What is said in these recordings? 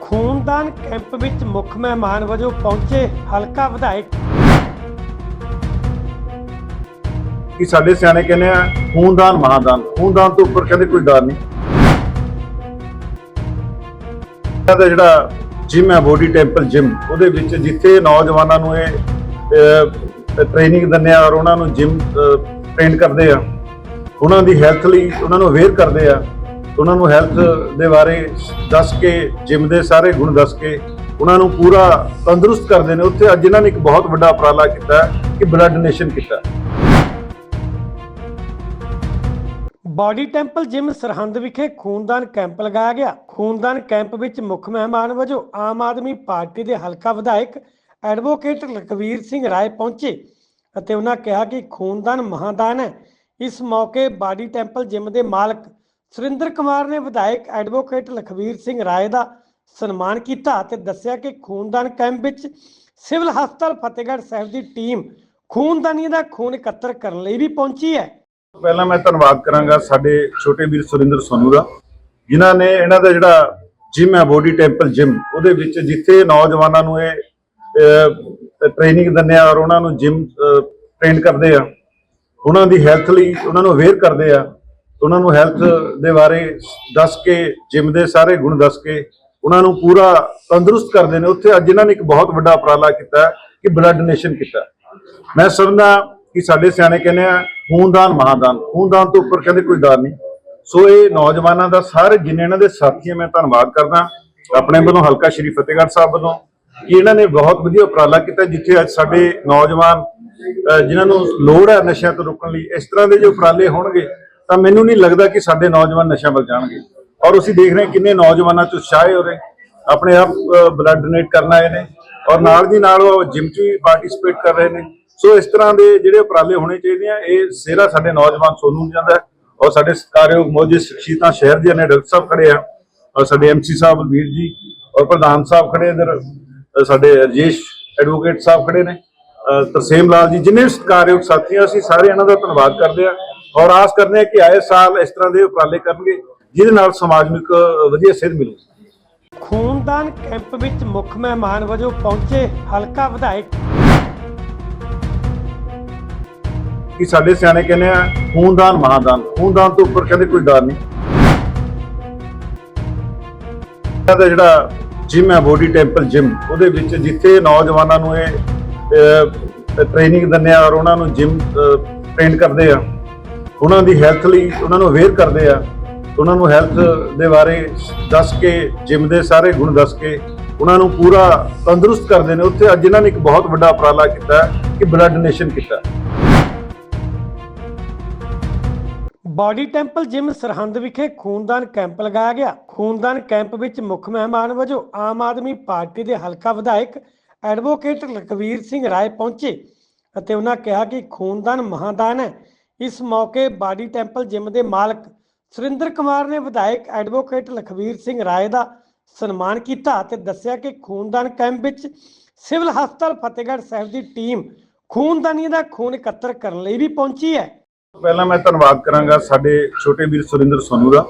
ਖੂਨਦਾਨ ਕੈਂਪ ਵਿੱਚ ਮੁੱਖ ਮਹਿਮਾਨ ਵਜੋਂ ਪਹੁੰਚੇ ਹਲਕਾ ਵਿਧਾਇਕ। ਕਿ ਸਾਡੇ ਸਿਆਣੇ ਕਹਿੰਦੇ ਆ, ਖੂਨਦਾਨ, ਮਹਾਦਾਨ। ਖੂਨਦਾਨ ਤੋਂ ਉੱਪਰ ਕਹਿੰਦੇ ਕੋਈ ਦਾਨ ਨਹੀਂ। ਇਹਦਾ ਜਿਹੜਾ ਜਿਮ ਹੈ ਬੋਡੀ ਟੈਂਪਲ ਜਿਮ ਉਹਦੇ ਵਿੱਚ ਜਿੱਥੇ ਨੌਜਵਾਨਾਂ ਨੂੰ ਇਹ ਟ੍ਰੇਨਿੰਗ ਦਿੰਦੇ ਆ ਔਰ ਉਹਨਾਂ ਨੂੰ ਜਿਮ ਟ੍ਰੇਨ ਕਰਦੇ ਆ, ਉਹਨਾਂ ਦੀ ਹੈਲਥ ਲਈ ਉਹਨਾਂ ਨੂੰ ਅਵੇਅਰ ਕਰਦੇ ਆ ਉਹਨਾਂ ਨੂੰ ਹੈਲਥ ਦੇ ਬਾਰੇ ਦੱਸ ਕੇ, ਜਿਮ ਦੇ ਸਾਰੇ ਗੁਣ ਦੱਸ ਕੇ, ਉਹਨਾਂ ਨੂੰ ਪੂਰਾ ਤੰਦਰੁਸਤ ਕਰਦੇ ਨੇ। ਉੱਥੇ ਅੱਜ ਇਹਨਾਂ ਨੇ ਇੱਕ ਬਹੁਤ ਵੱਡਾ ਉਪਰਾਲਾ ਕੀਤਾ ਕਿ ਬਲੱਡ ਡੋਨੇਸ਼ਨ ਕੀਤਾ ਬਾਡੀ ਟੈਂਪਲ ਜਿਮ ਸਰਹੰਦ ਵਿਖੇ ਖੂਨਦਾਨ ਕੈਂਪ ਲਗਾਇਆ ਗਿਆ। ਖੂਨਦਾਨ ਕੈਂਪ ਵਿੱਚ ਮੁੱਖ ਮਹਿਮਾਨ ਵਜੋਂ ਆਮ ਆਦਮੀ ਪਾਰਟੀ ਦੇ ਹਲਕਾ ਵਿਧਾਇਕ ਐਡਵੋਕੇਟ ਲਖਵੀਰ ਸਿੰਘ ਰਾਏ ਪਹੁੰਚੇ ਅਤੇ ਉਹਨਾਂ ਕਿਹਾ ਕਿ ਖੂਨਦਾਨ ਮਹਾਦਾਨ ਹੈ। ਇਸ ਮੌਕੇ ਬਾਡੀ ਟੈਂਪਲ ਜਿਮ ਦੇ ਮਾਲਕ ਸੁਰਿੰਦਰ ਕੁਮਾਰ ਨੇ ਵਿਧਾਇਕ ਐਡਵੋਕੇਟ ਲਖਵੀਰ ਸਿੰਘ ਰਾਏ ਦਾ ਸਨਮਾਨ ਕੀਤਾ ਅਤੇ ਦੱਸਿਆ ਕਿ ਖੂਨਦਾਨ ਕੈਂਪ ਵਿੱਚ ਸਿਵਲ ਹਸਪਤਾਲ ਫਤਿਹਗੜ੍ਹ ਸਾਹਿਬ ਦੀ ਟੀਮ ਖੂਨਦਾਨੀਆਂ ਦਾ ਖੂਨ ਇਕੱਤਰ ਕਰਨ ਲਈ ਵੀ ਪਹੁੰਚੀ ਹੈ। ਪਹਿਲਾਂ ਮੈਂ ਧੰਨਵਾਦ ਕਰਾਂਗਾ ਸਾਡੇ ਛੋਟੇ ਵੀਰ ਸੁਰਿੰਦਰ ਸੋਨੂ ਦਾ, ਜਿਨ੍ਹਾਂ ਨੇ ਇਹਨਾਂ ਦਾ ਜਿਹੜਾ ਜਿਮ ਹੈ ਬੋਡੀ ਟੈਂਪਲ ਜਿਮ ਉਹਦੇ ਵਿੱਚ ਜਿੱਥੇ ਨੌਜਵਾਨਾਂ ਨੂੰ ਇਹ ਟ੍ਰੇਨਿੰਗ ਦਿੰਦੇ ਆ ਔਰ ਉਹਨਾਂ ਨੂੰ ਜਿਮ ਟ੍ਰੇਨ ਕਰਦੇ ਆ, ਉਹਨਾਂ ਦੀ ਹੈਲਥ ਲਈ ਉਹਨਾਂ ਨੂੰ ਅਵੇਅਰ ਕਰਦੇ ਆ। ਉਹਨਾਂ ਨੂੰ ਹੈਲਥ ਦੇ ਬਾਰੇ ਦੱਸ ਕੇ ਜਿਮ ਦੇ ਸਾਰੇ ਗੁਣ ਦੱਸ ਕੇ, ਉਹਨਾਂ ਨੂੰ ਪੂਰਾ ਤੰਦਰੁਸਤ ਕਰਦੇ ਨੇ। ਉੱਥੇ ਅੱਜ ਇਹਨਾਂ ਨੇ ਇੱਕ ਬਹੁਤ ਵੱਡਾ ਉਪਰਾਲਾ ਕੀਤਾ ਕਿ ਬਲੱਡ ਡੋਨੇਸ਼ਨ ਕੀਤਾ ਮੈਂ ਸਮਝਦਾ ਕਿ ਸਾਡੇ ਸਿਆਣੇ ਕਹਿੰਦੇ ਆ, ਖੂਨਦਾਨ ਮਹਾਦਾਨ। ਖੂਨਦਾਨ ਤੋਂ ਉੱਪਰ ਕਹਿੰਦੇ ਕੋਈ ਦਾਨ ਨਹੀਂ। ਸੋ ਇਹ ਨੌਜਵਾਨਾਂ ਦਾ ਸਾਰੇ ਜਿੰਨੇ ਇਹਨਾਂ ਦੇ ਸਾਥੀ ਮੈਂ ਧੰਨਵਾਦ ਕਰਦਾ ਆਪਣੇ ਵੱਲੋਂ ਹਲਕਾ ਸ਼੍ਰੀ ਫਤਿਹਗੜ੍ਹ ਸਾਹਿਬ ਵੱਲੋਂ ਕਿ ਇਹਨਾਂ ਨੇ ਬਹੁਤ ਵਧੀਆ ਉਪਰਾਲਾ ਕੀਤਾ, ਜਿੱਥੇ ਅੱਜ ਸਾਡੇ ਨੌਜਵਾਨ, ਅਹ, ਜਿਨ੍ਹਾਂ ਨੂੰ ਲੋੜ ਹੈ ਨਸ਼ਿਆਂ ਤੋਂ ਰੋਕਣ ਲਈ, ਇਸ ਤਰ੍ਹਾਂ ਦੇ ਜੋ ਉਪਰਾਲੇ ਹੋਣਗੇ ਤਾਂ ਮੈਨੂੰ ਨਹੀਂ ਲੱਗਦਾ ਕਿ ਸਾਡੇ ਨੌਜਵਾਨ ਨਸ਼ਿਆਂ ਵੱਲ ਜਾਣਗੇ। ਔਰ ਅਸੀਂ ਦੇਖ ਰਹੇ ਕਿੰਨੇ ਨੌਜਵਾਨਾਂ ਚ ਉਤਸ਼ਾਹ ਹੋ ਰਹੇ ਆਪਣੇ ਆਪ ਬਲੱਡ ਡੋਨੇਟ ਕਰਨ ਆਏ ਨੇ। ਔਰ ਨਾਲ ਦੀ ਨਾਲ ਉਹ ਜਿਮ 'ਚ ਵੀ ਪਾਰਟਿਸਿਪੇਟ ਕਰ ਰਹੇ ਨੇ। ਸੋ ਇਸ ਤਰ੍ਹਾਂ ਦੇ ਜਿਹੜੇ ਉਪਰਾਲੇ ਹੋਣੇ ਚਾਹੀਦੇ ਆ, ਇਹ ਸਿਹਰਾ ਸਾਡੇ ਨੌਜਵਾਨ ਸੋਨੂੰ ਜਾਂਦਾ ਔਰ ਸਾਡੇ ਸਤਿਕਾਰਯੋਗ ਮੌਜੂਦ ਸ਼ਖਸੀਅਤਾਂ ਸ਼ਹਿਰ ਦੀਆਂ ਨੇ, ਡਾਕਟਰ ਸਾਹਿਬ ਖੜੇ ਆ। ਔਰ ਸਾਡੇ ਐਮਸੀ ਸਾਹਿਬ, ਵੀਰ ਜੀ, ਔਰ ਪ੍ਰਧਾਨ ਸਾਹਿਬ ਖੜੇ ਇਧਰ। ਸਾਡੇ ਰਜੇਸ਼ ਐਡਵੋਕੇਟ ਸਾਹਿਬ ਖੜੇ ਨੇ। ਤਰਸੇਮ ਲਾਲ ਜੀ, ਜਿੰਨੇ ਵੀ ਸਤਿਕਾਰਯੋਗ ਸਾਥੀ ਆ ਅਸੀਂ ਸਾਰੇ ਇਹਨਾਂ ਦਾ ਧੰਨਵਾਦ ਕਰਦੇ ਆ। ਔਰ ਆਸ ਕਰਦੇ ਆ ਕਿ ਆਏ ਸਾਲ ਇਸ ਤਰ੍ਹਾਂ ਦੇ ਉਪਰਾਲੇ ਕਰਨਗੇ ਜਿਹਦੇ ਨਾਲ ਸਮਾਜ ਨੂੰ ਇੱਕ ਵਧੀਆ ਸੇਧ ਮਿਲੂਗੀ ਖੂਨਦਾਨ ਕੈਂਪ ਵਿੱਚ ਮੁੱਖ ਮਹਿਮਾਨ ਵਜੋਂ ਪਹੁੰਚੇ ਹਲਕਾ ਵਿਧਾਇਕ। ਕਿ ਸਾਡੇ ਸਿਆਣੇ ਕਹਿੰਦੇ ਆ ਖੂਨਦਾਨ ਮਹਾਦਾਨ। ਖੂਨਦਾਨ ਤੋਂ ਉੱਪਰ ਕਹਿੰਦੇ ਕੋਈ ਦਾਨ ਨਹੀਂ। ਇਹਦਾ ਜਿਹੜਾ ਜਿਮ ਹੈ ਬੋਡੀ ਟੈਂਪਲ ਜਿਮ ਉਹਦੇ ਵਿੱਚ ਜਿੱਥੇ ਨੌਜਵਾਨਾਂ ਨੂੰ ਇਹ ਟ੍ਰੇਨਿੰਗ ਦਿੰਦੇ ਆ ਔਰ ਉਹਨਾਂ ਨੂੰ ਜਿਮ ਟ੍ਰੇਨ ਕਰਦੇ ਆ ਉਹਨਾਂ ਦੀ ਹੈਲਥ ਲਈ ਉਹਨਾਂ ਨੂੰ ਅਵੇਅਰ ਕਰਦੇ ਆ ਉਹਨਾਂ ਨੂੰ ਹੈਲਥ ਦੇ ਬਾਰੇ ਦੱਸ ਕੇ ਜਿਮ ਦੇ ਸਾਰੇ ਗੁਣ ਦੱਸ ਕੇ, ਉਹਨਾਂ ਨੂੰ ਪੂਰਾ ਤੰਦਰੁਸਤ ਕਰਦੇ ਨੇ। ਉੱਥੇ ਅੱਜ ਇਹਨਾਂ ਨੇ ਇੱਕ ਬਹੁਤ ਵੱਡਾ ਉਪਰਾਲਾ ਕੀਤਾ ਹੈ ਕਿ ਬਲੱਡ ਡੋਨੇਸ਼ਨ ਕੀਤਾ। ਬਾਡੀ ਟੈਂਪਲ ਜਿਮ ਸਰਹੰਦ ਵਿਖੇ ਖੂਨਦਾਨ ਕੈਂਪ ਲਗਾਇਆ ਗਿਆ। ਖੂਨਦਾਨ ਕੈਂਪ ਵਿੱਚ ਮੁੱਖ ਮਹਿਮਾਨ ਵਜੋਂ ਆਮ ਆਦਮੀ ਪਾਰਟੀ ਦੇ ਹਲਕਾ ਵਿਧਾਇਕ ਐਡਵੋਕੇਟ ਲਖਵੀਰ ਸਿੰਘ ਰਾਏ ਪਹੁੰਚੇ ਅਤੇ ਉਹਨਾਂ ਕਿਹਾ ਕਿ ਖੂਨਦਾਨ ਮਹਾਦਾਨ ਹੈ। ਇਸ ਮੌਕੇ ਬਾਡੀ ਟੈਂਪਲ ਜਿਮ ਦੇ ਮਾਲਕ ਸੁਰਿੰਦਰ ਕੁਮਾਰ ਨੇ ਵਿਧਾਇਕ ਐਡਵੋਕੇਟ ਲਖਵੀਰ ਸਿੰਘ ਰਾਏ ਦਾ ਸਨਮਾਨ ਕੀਤਾ ਅਤੇ ਦੱਸਿਆ ਕਿ ਖੂਨਦਾਨ ਕੈਂਪ ਵਿੱਚ ਸਿਵਲ ਹਸਪਤਾਲ ਫਤਿਹਗੜ੍ਹ ਸਾਹਿਬ ਦੀ ਟੀਮ ਖੂਨਦਾਨੀਆਂ ਦਾ ਖੂਨ ਇਕੱਤਰ ਕਰਨ ਲਈ ਵੀ ਪਹੁੰਚੀ ਹੈ। ਪਹਿਲਾਂ ਮੈਂ ਧੰਨਵਾਦ ਕਰਾਂਗਾ ਸਾਡੇ ਛੋਟੇ ਵੀਰ ਸੁਰਿੰਦਰ ਸੋਨੂ ਦਾ,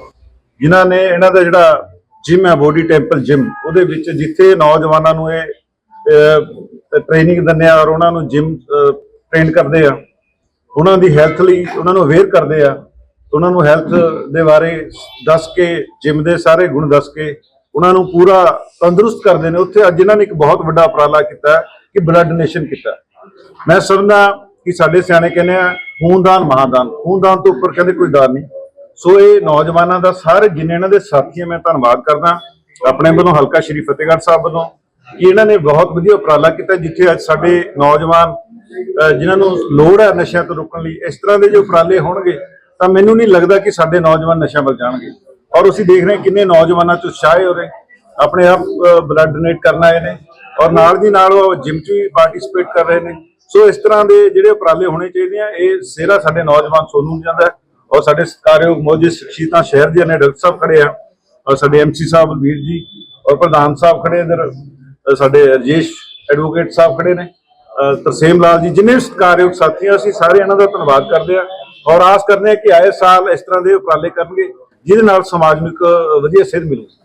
ਜਿਨ੍ਹਾਂ ਨੇ ਇਹਨਾਂ ਦਾ ਜਿਹੜਾ ਜਿਮ ਹੈ, ਬੋਡੀ ਟੈਂਪਲ ਜਿਮ, ਉਹਦੇ ਵਿੱਚ ਜਿੱਥੇ ਨੌਜਵਾਨਾਂ ਨੂੰ ਇਹ ਟ੍ਰੇਨਿੰਗ ਦਿੰਦੇ ਆ ਔਰ ਉਹਨਾਂ ਨੂੰ ਜਿਮ ਟ੍ਰੇਨ ਕਰਦੇ ਆ। ਉਹਨਾਂ ਦੀ ਹੈਲਥ ਲਈ ਉਹਨਾਂ ਨੂੰ ਅਵੇਅਰ ਕਰਦੇ ਆ ਉਹਨਾਂ ਨੂੰ ਹੈਲਥ ਦੇ ਬਾਰੇ ਦੱਸ ਕੇ ਜਿਮ ਦੇ ਸਾਰੇ ਗੁਣ ਦੱਸ ਕੇ, ਉਹਨਾਂ ਨੂੰ ਪੂਰਾ ਤੰਦਰੁਸਤ ਕਰਦੇ ਨੇ। ਉੱਥੇ ਅੱਜ ਇਹਨਾਂ ਨੇ ਇੱਕ ਬਹੁਤ ਵੱਡਾ ਉਪਰਾਲਾ ਕੀਤਾ ਕਿ ਬਲੱਡ ਡੋਨੇਸ਼ਨ ਕੀਤਾ ਮੈਂ ਸਮਝਦਾ ਕਿ ਸਾਡੇ ਸਿਆਣੇ ਕਹਿੰਦੇ ਆ, ਖੂਨਦਾਨ ਮਹਾਦਾਨ। ਖੂਨਦਾਨ ਤੋਂ ਉੱਪਰ ਕਹਿੰਦੇ ਕੋਈ ਦਾਨ ਨਹੀਂ। ਸੋ ਇਹ ਨੌਜਵਾਨਾਂ ਦਾ ਸਾਰੇ ਜਿੰਨੇ ਇਹਨਾਂ ਦੇ ਸਾਥੀ ਮੈਂ ਧੰਨਵਾਦ ਕਰਦਾ ਆਪਣੇ ਵੱਲੋਂ ਹਲਕਾ ਸ਼੍ਰੀ ਫਤਿਹਗੜ੍ਹ ਸਾਹਿਬ ਵੱਲੋਂ ਕਿ ਇਹਨਾਂ ਨੇ ਬਹੁਤ ਵਧੀਆ ਉਪਰਾਲਾ ਕੀਤਾ, ਜਿੱਥੇ ਅੱਜ ਸਾਡੇ ਨੌਜਵਾਨ ਜਿਨ੍ਹਾਂ ਨੂੰ ਲੋੜ ਹੈ ਨਸ਼ਿਆਂ ਤੋਂ ਰੋਕਣ ਲਈ, ਇਸ ਤਰ੍ਹਾਂ ਦੇ ਜੋ ਉਪਰਾਲੇ ਹੋਣਗੇ, ਤਾਂ ਮੈਨੂੰ ਨਹੀਂ ਲੱਗਦਾ ਕਿ ਸਾਡੇ ਨੌਜਵਾਨ ਨਸ਼ਿਆਂ ਵੱਲ ਜਾਣਗੇ। ਔਰ ਅਸੀਂ ਦੇਖ ਰਹੇ ਕਿੰਨੇ ਨੌਜਵਾਨਾਂ ਚ ਉਤਸ਼ਾਹ ਹੋ ਰਹੇ ਆਪਣੇ ਆਪ ਬਲੱਡ ਡੋਨੇਟ ਕਰਨ ਆਏ ਨੇ ਔਰ ਨਾਲ ਦੀ ਨਾਲ ਉਹ ਜਿਮ 'ਚ ਵੀ ਪਾਰਟਿਸਿਪੇਟ ਕਰ ਰਹੇ ਨੇ। ਸੋ ਇਸ ਤਰ੍ਹਾਂ ਦੇ ਜਿਹੜੇ ਉਪਰਾਲੇ ਹੋਣੇ ਚਾਹੀਦੇ ਆ, ਇਹ ਸਿਹਰਾ ਸਾਡੇ ਨੌਜਵਾਨ ਸੋਨੂੰ ਜਾਂਦਾ ਔਰ ਸਾਡੇ ਸਤਿਕਾਰਯੋਗ ਮੌਜੂਦ ਸ਼ਖਸੀਅਤਾਂ ਸ਼ਹਿਰ ਦੀਆਂ ਨੇ, ਡਾਕਟਰ ਸਾਹਿਬ ਖੜੇ ਆ ਔਰ ਸਾਡੇ ਐਮਸੀ ਸਾਹਿਬ, ਵੀਰ ਜੀ ਔਰ ਪ੍ਰਧਾਨ ਸਾਹਿਬ ਖੜੇ ਇਧਰ ਸਾਡੇ ਰਜੇਸ਼ ਐਡਵੋਕੇਟ ਸਾਹਿਬ ਖੜੇ ਨੇ। ਤਰਸੇਮ ਲਾਲ ਜੀ, ਜਿੰਨੇ ਵੀ ਸਤਿਕਾਰਯੋਗ ਸਾਥੀ ਆ ਅਸੀਂ ਸਾਰੇ ਇਹਨਾਂ ਦਾ ਧੰਨਵਾਦ ਕਰਦੇ ਆ ਔਰ ਆਸ ਕਰਦੇ ਆ ਕਿ ਆਏ ਸਾਲ ਇਸ ਤਰ੍ਹਾਂ ਦੇ ਉਪਰਾਲੇ ਕਰਨਗੇ, ਜਿਹਦੇ ਨਾਲ ਸਮਾਜ ਨੂੰ ਇੱਕ ਵਧੀਆ ਸੇਧ ਮਿਲੂਗੀ